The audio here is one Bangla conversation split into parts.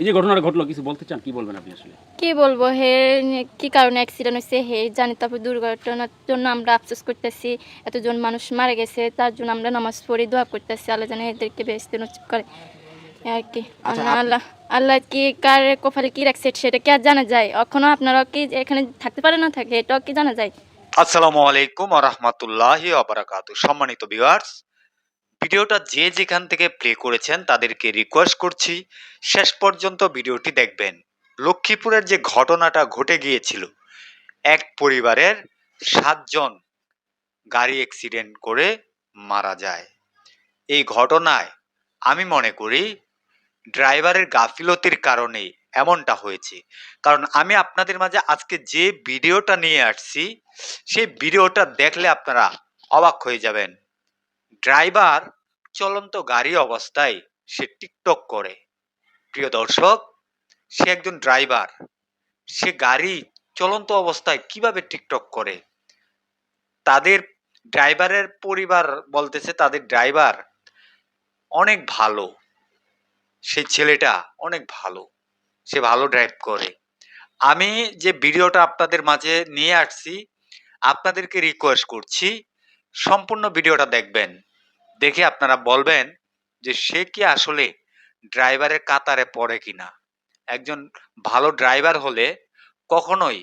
এই যে ঘটনাটা ঘটলো কিছু বলতে চান? কি বলবেন আপনি আসলে? কি বলব? হে কি কারণে অ্যাক্সিডেন্ট হয়েছে? হে জানি তারপর দুর্ঘটনার জন্য আমরা আফসোস করতেছি। এতজন মানুষ মারা গেছে তার জন্য আমরা নামাজ পড়ে দোয়া করতেছি। আল্লাহ জানে এদেরকে নসিব করে। আর কি আচ্ছা, আল্লাহ আল্লাহ কি কার কপালে কি রাখছে সেটা কি আর জানা যায়? এখনও আপনারা কি এখানে থাকতে পারে না থাকে? এটাও কি জানা যায়? আসসালামু আলাইকুম রহমতুল্লাহি আবরাকাত সম্মানিত ভিউয়ার্স ভিডিওটা যে যেখান থেকে প্লে করেছেন তাদেরকে রিকোয়েস্ট করছি, শেষ পর্যন্ত ভিডিওটি দেখবেন। লক্ষ্মীপুরের যে ঘটনাটা ঘটে গিয়েছিল, এক পরিবারের সাতজন গাড়ি অ্যাক্সিডেন্ট করে মারা যায়। এই ঘটনায় আমি মনে করি ড্রাইভারের গাফিলতির কারণে এমনটা হয়েছে। কারণ আমি আপনাদের মাঝে আজকে যে ভিডিওটা নিয়ে আসছি, সেই ভিডিওটা দেখলে আপনারা অবাক হয়ে যাবেন। ড্রাইভার চলন্ত গাড়ি অবস্থায় সে টিকটক করে। প্রিয় দর্শক, সে একজন ড্রাইভার। সে গাড়ি চলন্ত অবস্থায় কীভাবে টিকটক করে? তাদের ড্রাইভারের পরিবার বলতেছে, তাদের ড্রাইভার অনেক ভালো। সেই ছেলেটা অনেক ভালো। সে ভালো ড্রাইভ করে। আমি যে ভিডিওটা আপনাদের মাঝে নিয়ে আসছি, আপনাদেরকে রিকোয়েস্ট করছি, সম্পূর্ণ ভিডিওটা দেখবেন। দেখে আপনারা বলবেন যে সে কি আসলে ড্রাইভারের কাতারে পড়ে কিনা। একজন ভালো ড্রাইভার হলে কখনোই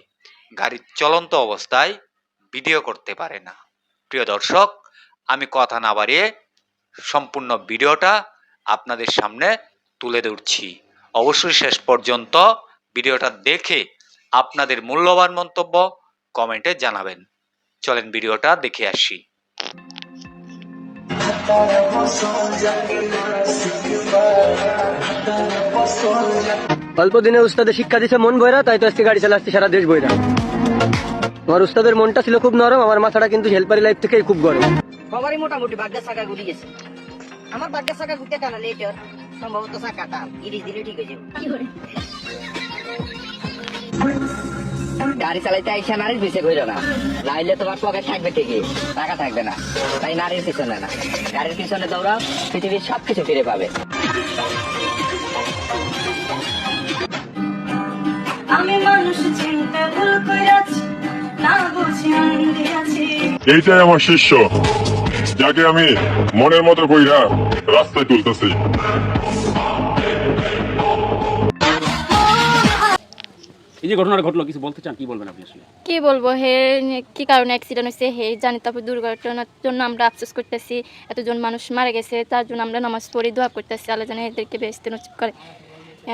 গাড়ির চলন্ত অবস্থায় ভিডিও করতে পারে না। প্রিয় দর্শক, আমি কথা না বাড়িয়ে সম্পূর্ণ ভিডিওটা আপনাদের সামনে তুলে ধরছি। অবশ্যই শেষ পর্যন্ত ভিডিওটা দেখে আপনাদের মূল্যবান মন্তব্য কমেন্টে জানাবেন। চলেন ভিডিওটা দেখে আসি। অল্প দিনে উস্তাদের শিক্ষা দিছে মন বইরা, তাই তো আজকে গাড়ি চালাচ্ছি সারা দেশ বইরা। আমার উস্তাদের মনটা ছিল খুব নরম, আমার মাথাটা কিন্তু হেল্পারি লাইফ থেকেই খুব গরম। সবারই মোটামুটি বাগদা চাকা ঘুরে গেছে। আমার বাগদা চাকা ঘুরতে লেটার সম্ভবত ইরিশ দিলে ঠিক হয়ে যাবে। গাড়ি চালাইতে আইসা নারীর পিছিয়ে কইল না নাইলে তোমার পকেট থাকবে ঠিকই টাকা থাকবে না। তাই নারীর পিছনে না। গাড়ির পিছনে দৌড়াও পৃথিবীর সবকিছু ফিরে পাবে। আমি মানুষ চিনতে ভুল করেছি না বুঝি আছি এইটাই আমার শিষ্য যাকে আমি মনের মতো কইরা রাস্তায় তুলতেছি। এই যে ঘটনাটা ঘটলো কিছু বলতে চান? কি বলবেন আপনি আসলে? কি বলব হে কি কারণে অ্যাক্সিডেন্ট হয়েছে? হে জানি তারপর দুর্ঘটনার জন্য আমরা আফসোস করতেছি। এতজন মানুষ মারা গেছে তার জন্য আমরা নামাজ পড়ে দোয়া করতেছি। আল্লাহ জানে এদেরকে বেহেস্তে নসিব করে।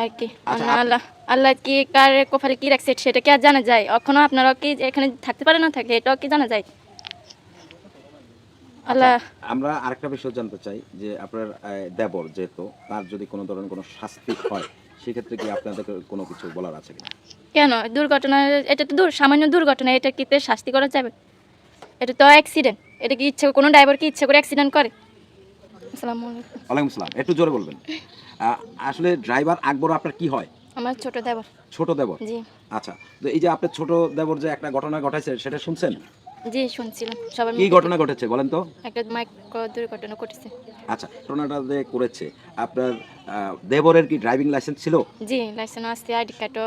আর কি? আচ্ছা, আল্লাহ আল্লাহ কি কার কপালে কি রাখছে সেটা কি আর জানা যায়? এখনও আপনারা কি এখানে থাকতে পারে না থাকে এটাও কি জানা যায়? আল্লাহ আমরা আরেকটা বিষয় জানতে চাই যে আপনার দেবর যেহেতু তার যদি কোনো ধরনের কোনো শাস্তি হয় সেক্ষেত্রে কি আপনাদের কোনো কিছু বলার আছে কিনা? কেন? দুর্ঘটনা এটা তো দূর সামান্য দুর্ঘটনা এটা কিতে শাস্তি করা যাবে? এটা তো অ্যাক্সিডেন্ট এটা কি ইচ্ছে কোনো ড্রাইভার কি ইচ্ছে করে অ্যাক্সিডেন্ট করে? আসসালামু আলাইকুম। ওয়ালাইকুম সালাম একটু জোরে বলবেন। আসলে ড্রাইভার আকবর আপনার কি হয়? আমার ছোট দেবর। ছোট দেবর? জি। আচ্ছা তো এই যে আপনার ছোট দেবর যে একটা ঘটনা ঘটাইছে সেটা শুনছেন? জি শুনছিলাম। সবার কি ঘটনা ঘটেছে বলেন তো? একটা মাইক্রো দুর্ঘটনা ঘটেছে। আচ্ছা ঘটনাটা যে করেছে। আপনার দেবরের কি ড্রাইভিং লাইসেন্স ছিল? জি লাইসেন্স আছে আইডি কার্ডও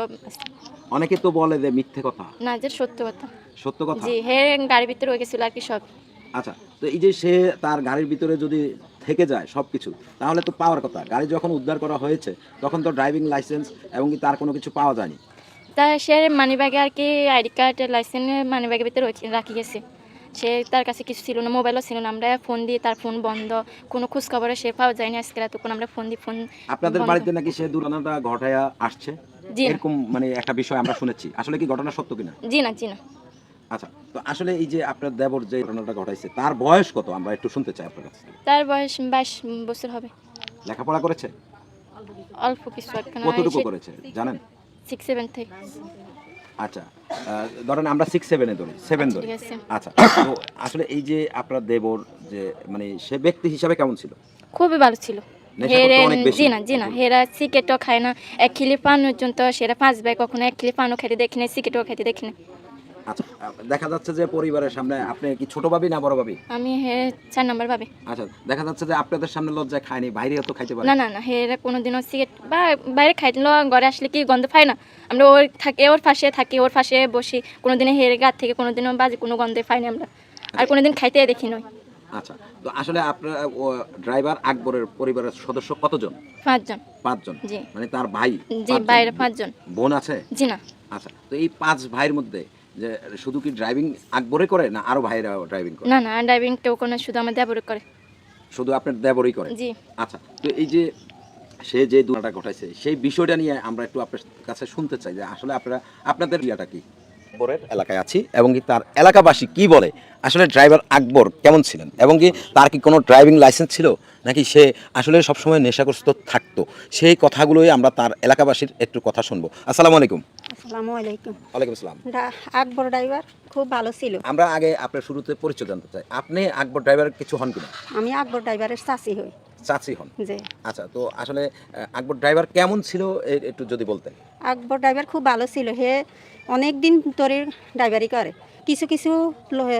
অনেকে তো বলে যে মিথ্যে কথা। না যে সত্য কথা। সত্য কথা? জি হে গাড়ির ভিতরে হয়ে গেছিল আর কি সব। আচ্ছা তো এই যে সে তার গাড়ির ভিতরে যদি থেকে যায় সব কিছু তাহলে তো পাওয়ার কথা। গাড়ি যখন উদ্ধার করা হয়েছে তখন তো ড্রাইভিং লাইসেন্স এবং তার কোনো কিছু পাওয়া যায়নি। তা সে মানি ব্যাগে আর কি আইডি কার্ড লাইসেন্স মানি ব্যাগের ভিতরে রেখে- গেছে। সে তার কাছে কিছু ছিল না মোবাইলও ছিল না। আমরা ফোন দিয়ে তার ফোন বন্ধ। কোনো খোঁজ খবরে সে পাওয়া যায়নি আজকে তখন আমরা ফোন দিয়ে ফোন আপনাদের বাড়িতে নাকি সে দুর্ঘটনাটা ঘটায়া আসছে? এরকম মানে একটা বিষয় আমরা শুনেছি। আসলে কি ঘটনা সত্য কিনা? জি না জি না। আচ্ছা তো আসলে এই যে আপনার দেবর যে ঘটনাটা ঘটাইছে তার বয়স কত? আমরা একটু শুনতে চাই আপনার কাছে তার বয়স বাইশ বছর হবে। লেখাপড়া করেছে? অল্প কিছু কতটুকু করেছে? জানেন? সিক্স সেভেন থেকে আচ্ছা ধরেন আমরা সিক্স সেভেনে ধরি সেভেন ধরি। আচ্ছা তো আসলে এই যে আপনার দেবর যে মানে সে ব্যক্তি হিসাবে কেমন ছিল? খুবই ভালো ছিল। নেশা হেরে করতো অনেক বেশি। জি না জি না হেরা সিগারেটও খায় না। এক খিলি পান পর্যন্ত সেরা পাঁচ ভাই কখনো এক খিলি পানও খেতে দেখি না সিগারেটও খেতে দেখি না আচ্ছা দেখা যাচ্ছে যে পরিবারের সামনে আপনি কি ছোট ভাবি না বড় ভাবি? আমি হে চার নাম্বার ভাবে। আচ্ছা দেখা যাচ্ছে যে আপনাদের সামনে লজ্জায় খায়নি বাইরেও তো খাইতে পারে। না না না হেরা কোনোদিনও সিগারেট বা বাইরে খাইলো ঘরে আসলে কি গন্ধ পাই না? আমরা ওর থাকি ওর পাশে থাকি ওর পাশে বসি কোনোদিনও হের গাছ থেকে কোনোদিনও বাজে কোনো গন্ধে পাই না আমরা। আর কোনোদিন খাইতে দেখি নয় আচ্ছা তো আসলে আপনার ড্রাইভার আকবরের পরিবারের সদস্য কতজন? পাঁচজন। পাঁচজন? জি। মানে তার ভাই জি বাইরে পাঁচজন। বোন আছে? জি না। আচ্ছা তো এই পাঁচ ভাইয়ের মধ্যে যে শুধু কি ড্রাইভিং আকবরে করে না আরও ভাইরা ড্রাইভিং করে? না না ড্রাইভিং কেউ কোনো শুধু আমার দেবর করে। শুধু আপনার দেবরই করে? জি। আচ্ছা তো এই যে সে যে দুটা ঘটাইছে সেই বিষয়টা নিয়ে আমরা একটু আপনার কাছে শুনতে চাই যে আসলে আপনারা আপনাদের ইয়াটা কি? আকবরের এলাকায় আছি এবং কি তার এলাকাবাসী কি বলে? আসলে ড্রাইভার আকবর কেমন ছিলেন? এবং কি তার কি কোনো ড্রাইভিং লাইসেন্স ছিল? নাকি সে আসলে সবসময় নেশাগ্রস্ত থাকতো? সেই কথাগুলোই আমরা তার এলাকাবাসীর একটু কথা শুনব। আসসালামু আলাইকুম। আসসালামু আলাইকুম। ওয়ালাইকুম আসসালাম। আকবর ড্রাইভার খুব ভালো ছিল। আমরা আগে আপনার শুরুতে পরিচয় জানতে চাই। আপনি আকবর ড্রাইভার কিছু হন কিনা? আমি আকবর ড্রাইভারের চাষি হই। চাচি হন? আচ্ছা তো আসলে আকবর ড্রাইভার কেমন ছিল? একটু যদি বলতেন। আকবর ড্রাইভার খুব ভালো ছিল। হে অনেক দিন ধরে ড্রাইভারি করে। কিছু কিছু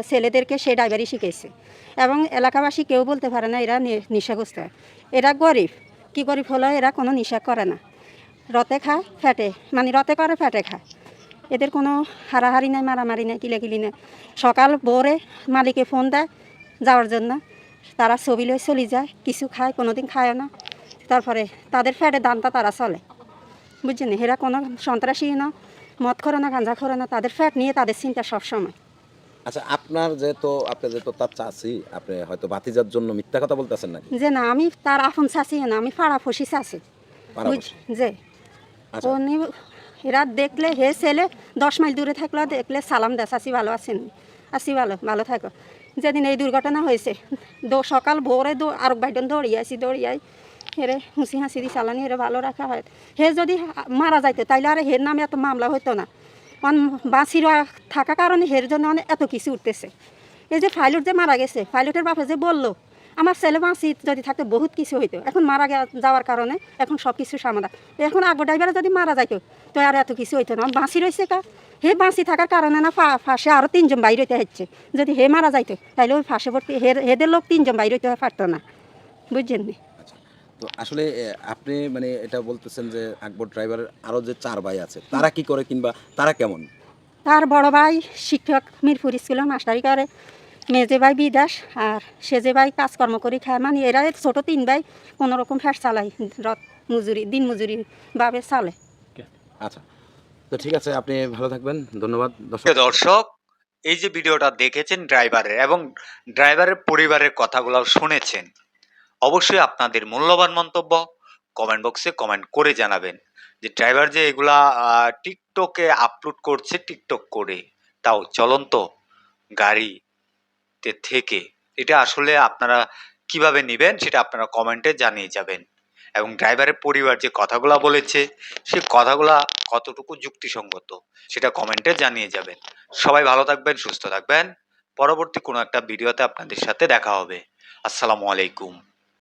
ছেলেদেরকে সে ড্রাইভারি শিখেছে এবং এলাকাবাসী কেউ বলতে পারে না এরা নেশাগ্রস্ত। এরা গরিব। কি গরিব হলো এরা কোনো নেশা করে না। রতে খায় ফ্যাটে মানে রতে করে ফ্যাটে খায় এদের কোনো হারাহারি নাই মারামারি নাই কিলাকিলি নাই। সকাল ভোরে মালিকে ফোন দেয় যাওয়ার জন্য। তারা ছবি লয়ে চলে যায় কিছু খায় কোনো দিন খায় না। তারপরে তাদের ফ্যাটে দানটা তারা চলে। বুঝছেন? এরা কোনো সন্ত্রাসী না মদ করে না গাঁজা করে না তাদের ফ্যাট নিয়ে তাদের চিন্তা সবসময়। আচ্ছা আপনার যেহেতু আপনি যেহেতু তার চাষি আপনি হয়তো ভাতিজার জন্য মিথ্যা কথা বলতেছেন নাকি? যে না আমি তার আপন চাষি না আমি ফাড়া ফসি চাষি যে উনি এরা দেখলে হে ছেলে, দশ মাইল দূরে থাকলে, দেখলে সালাম দেশ আসি ভালো আছেন? আসি ভালো ভালো থাকো। যেদিন এই দুর্ঘটনা হয়েছে, দো সকাল ভোরে দো আর বাইডন দৌড়িয়ে আসি দৌড়িয়াই হেরে হুঁসি হাসি দি চালানি হেরে ভালো রাখা হয়। হে যদি মারা যাইতো, তাইলে আর হের নামে এত মামলা হতো না। অন বাঁচির থাকা কারণে হের জন্য এত কিছু উঠতেছে। এই যে পাইলট যে মারা গেছে পাইলটের বাপে যে বলল আমার ছেলে বাঁচি যদি থাকতো বহুত কিছু হইতো। এখন মারা যাওয়ার কারণে এখন সব কিছু সমাধান এখন আগো ড্রাইভারে যদি মারা যাইতো তো আর এত কিছু হইতো না। বাঁচি রয়েছে কা। হে বাঁচি থাকার কারণে না ফা- ফাঁসে আরও তিনজন বাইরে হইতে হচ্ছে। যদি হে মারা যাইতো তাইলে ওই ফাঁসে ভর্তি হে- হেদের লোক তিনজন বাইরে হইতে পারতো না। বুঝছেন নি? আচ্ছা তো আসলে আপনি মানে এটা বলতেছেন যে আকবর ড্রাইভার আরও যে চার ভাই আছে তারা কি করে কিংবা তারা কেমন? তার বড় ভাই শিক্ষক মিরপুর স্কুলে মাস্টারি করে। মেজে ভাই বিদাস আর সেজে ভাই কাজকর্ম করে খায় মানে এরা ছোট তিন ভাই কোনো রকম ফ্যাট চালাই রথ মজুরি দিন মজুরি ভাবে চালে। আচ্ছা তো ঠিক আছে আপনি ভালো থাকবেন ধন্যবাদ দর্শক। এই যে ভিডিওটা দেখেছেন ড্রাইভারের এবং ড্রাইভারের পরিবারের কথাগুলো শুনেছেন অবশ্যই আপনাদের মূল্যবান মন্তব্য কমেন্ট বক্সে কমেন্ট করে জানাবেন যে ড্রাইভার যে এগুলা টিকটকে আপলোড করছে টিকটক করে তাও চলন্ত গাড়িতে থেকে এটা আসলে আপনারা কীভাবে নেবেন সেটা আপনারা কমেন্টে জানিয়ে যাবেন। এবং ড্রাইভারের পরিবার যে কথাগুলো বলেছে, সে কথাগুলা কতটুকু যুক্তিসঙ্গত সেটা কমেন্টে জানিয়ে যাবেন। সবাই ভালো থাকবেন, সুস্থ থাকবেন। পরবর্তী কোনো একটা ভিডিওতে আপনাদের সাথে দেখা হবে। আসসালামু আলাইকুম।